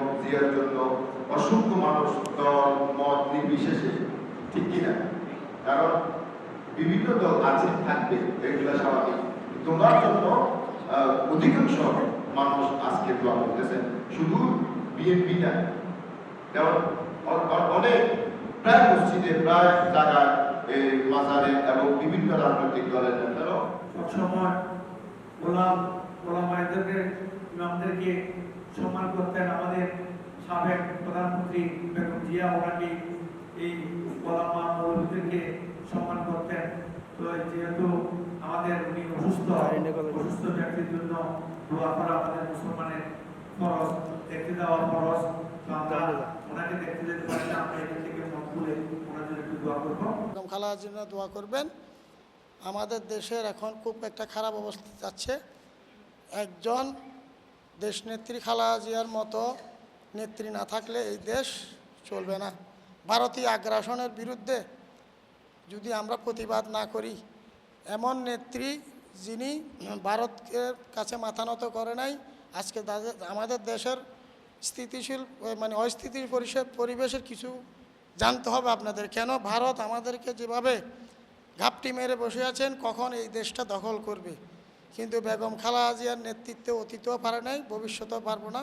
বেগম জিয়ার জন্য অসংখ্য মানুষ, দল, মত নির্বিশেষে, ঠিক কিনা? কারণ বিভিন্ন দল আছে, থাকবে, এগুলো স্বাভাবিক। তোমার জন্য অধিকাংশ মানুষ আজকে দোয়া করতেছেন। শুধু বিএনপি না, কারণ অনেক প্রায় মসজিদে, প্রায় জায়গায় মাজারে এবং বিভিন্ন রাজনৈতিক দলের নেতারাও সবসময় গোলাম গোলাম মায়েদেরকে ইমামদেরকে সম্মান করতেন আমাদের সাবেক প্রধানমন্ত্রী বেগম জিয়া ওনাকে, এই গোলামা মৌলভীদেরকে সম্মান করতেন। তো যেহেতু আমাদের উনি অসুস্থ অসুস্থ ব্যক্তির জন্য দোয়া করা আমাদের মুসলমানের ফরজ, দেখতে দেওয়া ফরজ। তো আমরা ওনাকে দেখতে যেতে পারি আমরা এখান থেকে মত খুলে ওনার জন্য একটু দোয়া করব। জন্য দোয়া করবেন। আমাদের দেশের এখন খুব একটা খারাপ অবস্থা যাচ্ছে। একজন দেশনেত্রী খালা জিয়ার মতো নেত্রী না থাকলে এই দেশ চলবে না। ভারতীয় আগ্রাসনের বিরুদ্ধে যদি আমরা প্রতিবাদ না করি, এমন নেত্রী যিনি ভারতের কাছে মাথা নত করে নাই, আজকে আমাদের দেশের স্থিতিশীল মানে পরিষেব, পরিবেশের কিছু জানতে হবে আপনাদের। কেন ভারত আমাদেরকে যেভাবে ঘাপটি মেরে বসে আছেন, কখন এই দেশটা দখল করবে? কিন্তু বেগম খালা আজিয়ার নেতৃত্বে অতীতেও পারে নাই, ভবিষ্যতেও পারব না।